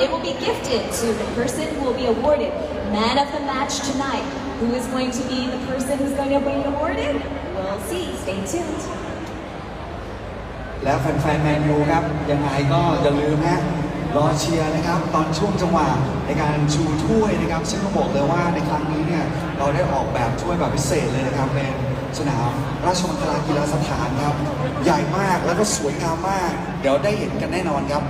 and it will be gifted to the person who will be awarded man of the match tonight. Who is going to be the person who's going to be awarded? We'll see. Stay tuned. และแฟนๆแมนยูครับ ยังไงก็อย่าลืมฮะรอเชียร์นะครับ ตอนช่วงจังหวะในการชูถ้วยนะครับ ซึ่งต้องบอกเลยว่าในครั้งนี้เนี่ยเราได้ออกแบบถ้วยแบบพิเศษเลยนะครับเป็นสนามราชมังคลากีฬาสถานครับ ใหญ่มากแล้วก็สวยงามมาก เดี๋ยวได้เห็นกันแน่นอนครับ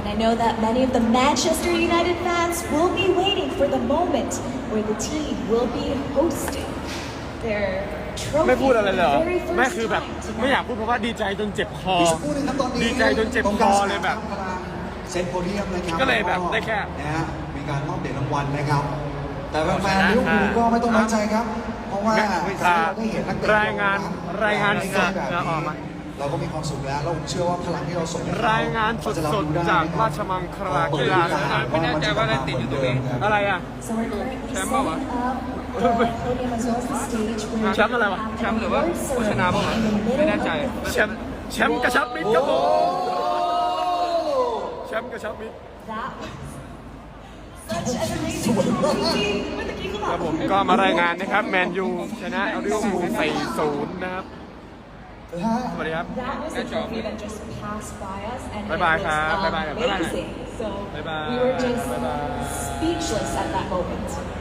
And I know that many of the Manchester United fans will be waiting for the moment where the team will be hosting their ไม่ trophy พูด for อะไรเลยเหร the อ very ไม่ first คือแบบ time ไม่อยาก tonight. พูดเพราะว่าดีใจจนเจ็บคออีกสักครู่หนึงครับตอนนี้ดีใจจนเจ็บตรงคกลางอสนามเลยแบบกำลังเซนโพเดียมนะครับก็เลยแบบได้แค่นะฮะมีการมอบเหรียญรางวัลนะครับ แต่แฟนๆลิเวอร์พูลก็ไม่ต้องน้อยใจครับ เพราะว่าอ่าเราได้เห็นนักเตะรายงานรายงานสดแบบนะออกมา เราก็มีความสุขแล้วเราเชื่อว่าพลังที่เราส่งให้เขรายงานสดๆเขจะรับรู้ได้จากนะครับราชมังคลากีฬาสถานไม่แน่ใจว่าได้ติดอยู่ตรงนี้อะไรอะ So we're currently Chém setting bao à? up the podium as well as the stage where แชมป์อะไรวะ we have แชมป์หรือว่า an award โฆษณาบ้างวะ ceremony in the ไม่แน่ใจ middle of แชมป์แชมป์กระชับมิตรครับผมแชมป์กระชับมิตร that was such an amazing trophy เมื่อกี้เขาบคอรักบผมก็มารายงานนะครับ แมนยูชนะลิเวอร์พูล4-0 นะครับ สวัสดีครับ That was a trophy that just passed by us and it บ๊ายบาย was ครับบ๊ายบายครับบ๊ายบาย amazing. So บ๊ายบาย we were just บ๊ายบาย speechless at that moment.